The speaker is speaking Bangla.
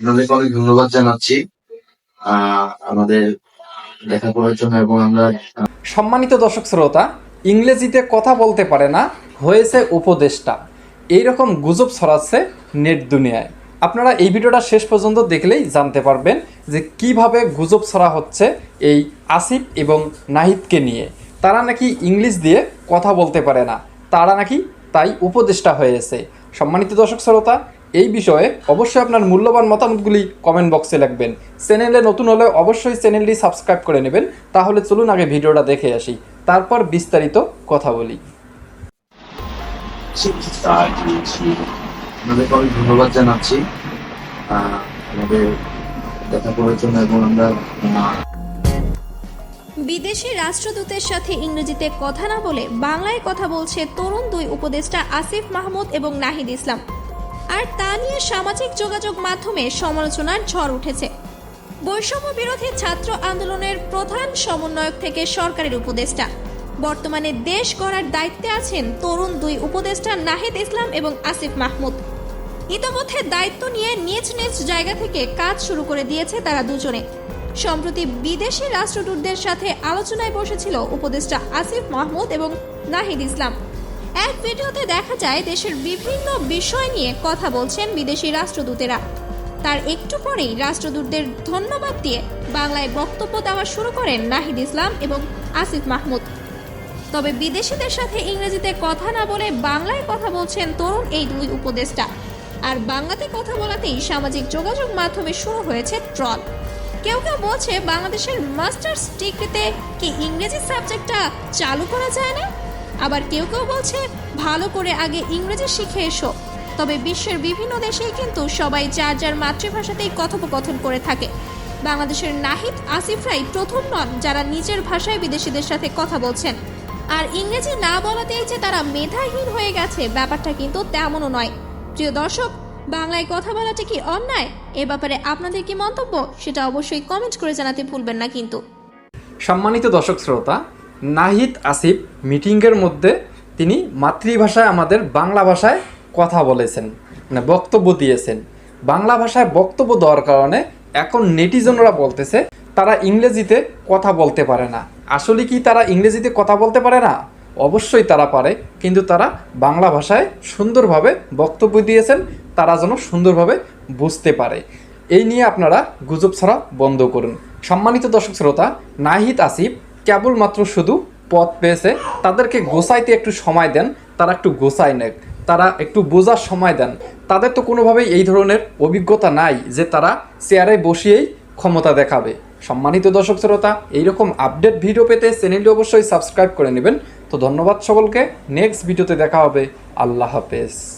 আপনাদেরকে অনেক ধন্যবাদ জানাচ্ছি। আমাদের দেখা করার জন্য এবং আমরা, সম্মানিত দর্শক শ্রোতা, ইংরেজিতে কথা বলতে পারে না, হয়েছে উপদেষ্টা। এইরকম গুজব ছড়াচ্ছে নেট দুনিয়ায়। আপনারা এই ভিডিওটা শেষ পর্যন্ত দেখলেই জানতে পারবেন যে কীভাবে গুজব ছড়া হচ্ছে এই আসিফ এবং নাহিদকে নিয়ে। তারা নাকি ইংলিশ দিয়ে কথা বলতে পারে না, তারা নাকি তাই উপদেষ্টা হয়েছে সম্মানিত দর্শক শ্রোতা, এই বিষয়ে অবশ্যই আপনার মূল্যবান মতামতগুলি কমেন্ট বক্সে লিখবেন। চ্যানেলে নতুন হলে অবশ্যই চ্যানেলটি সাবস্ক্রাইব করে নেবেন। তাহলে চলুন আগে ভিডিওটা দেখে আসি। তারপর বিস্তারিত কথা বলি। ধন্যবাদ জানাচ্ছি। আমাদের দেখা করার জন্য এবং আমরা বিদেশি রাষ্ট্রদূতের সাথে ইংরেজিতে কথা না বলে বাংলায় কথা বলছে তরুণ দুই উপদেষ্টা আসিফ মাহমুদ এবং নাহিদ ইসলাম। আর তা নিয়ে সামাজিক যোগাযোগ মাধ্যমে সমালোচনার ঝড় উঠেছে। বৈষম্য বিরোধী ছাত্র আন্দোলনের প্রধান সমন্বয়ক থেকে সরকারের উপদেষ্টা। বর্তমানে দেশ গড়ার দায়িত্বে আছেন তরুণ দুই উপদেষ্টা নাহিদ ইসলাম এবং আসিফ মাহমুদ। ইতোমধ্যে দায়িত্ব নিয়ে নিজ নিজ জায়গা থেকে কাজ শুরু করে দিয়েছে তারা দুজনে। সম্প্রতি বিদেশি রাষ্ট্রদূতদের সাথে আলোচনায় বসেছিল উপদেষ্টা আসিফ মাহমুদ এবং নাহিদ ইসলাম। এক ভিডিওতে দেখা যায়, দেশের বিভিন্ন বিষয় নিয়ে কথা বলছেন বিদেশি রাষ্ট্রদূতেরা। তার একটু পরেই রাষ্ট্রদূতদের ধন্যবাদ দিয়ে বাংলায় বক্তব্য দেওয়া শুরু করেন নাহিদ ইসলাম এবং আসিফ মাহমুদ। তবে বিদেশিদের সাথে ইংরেজিতে কথা না বলে বাংলায় কথা বলছেন তরুণ এই দুই উপদেষ্টা। আর বাংলাতে কথা বলাতেই সামাজিক যোগাযোগ মাধ্যমে শুরু হয়েছে ট্রল। কেউ কেউ বলছে বাংলাদেশের মাস্টার্স ডিগ্রিতে কি ইংরেজি সাবজেক্টটা চালু করা যায় না? আবার কেউ কেউ বলছে ভালো করে আগে ইংরেজি শিখে এসো। তবে বিশ্বের বিভিন্ন দেশেই কিন্তু সবাই যার যার মাতৃভাষাতেই কথোপকথন করে থাকে। বাংলাদেশের নাহিদ আসিফরাই প্রথম নন, যারা নিজের ভাষায় বিদেশিদের সাথে কথা বলছেন। আর ইংরেজি না বলাতেই যে তারা মেধাহীন হয়ে গেছে, ব্যাপারটা কিন্তু তেমনও নয়। প্রিয় দর্শক বাংলায় কথা বলাটা কি অন্যায়? এ ব্যাপারে আপনাদের কি মন্তব্য? সেটা অবশ্যই কমেন্ট করে জানাতে ভুলবেন না কিন্তু। সম্মানিত দর্শক শ্রোতা, নাহিদ আসিফ মিটিংয়ের মধ্যে তিনি মাতৃভাষায় আমাদের বাংলা ভাষায় কথা বলেছেন মানে বক্তব্য দিয়েছেন। বাংলা ভাষায় বক্তব্য দেওয়ার কারণে এখন নেটিজনরা বলতেছে, তারা ইংরেজিতে কথা বলতে পারে না। আসলে কি তারা ইংরেজিতে কথা বলতে পারে না? অবশ্যই তারা পারে, কিন্তু তারা বাংলা ভাষায় সুন্দরভাবে বক্তব্য দিয়েছেন তারা যেন সুন্দরভাবে বুঝতে পারে। এই নিয়ে আপনারা গুজব ছাড়া বন্ধ করুন। সম্মানিত দর্শক শ্রোতা, নাহিদ আসিফ কেবলমাত্র শুধু পথ পেয়েছে। তাদেরকে গোসাইতে একটু সময় দেন, তারা একটু গোসাই নেক, তারা একটু বোঝার সময় দেন। তাদের তো কোনোভাবেই এই ধরনের অভিজ্ঞতা নাই যে তারা চেয়ারে বসিয়েই ক্ষমতা দেখাবে। সম্মানিত দর্শক শ্রোতা, এইরকম আপডেট ভিডিও পেতে চ্যানেলটি অবশ্যই সাবস্ক্রাইব করে নেবেন। তো ধন্যবাদ সকলকে, নেক্সট ভিডিওতে দেখা হবে। আল্লাহ হাফেজ।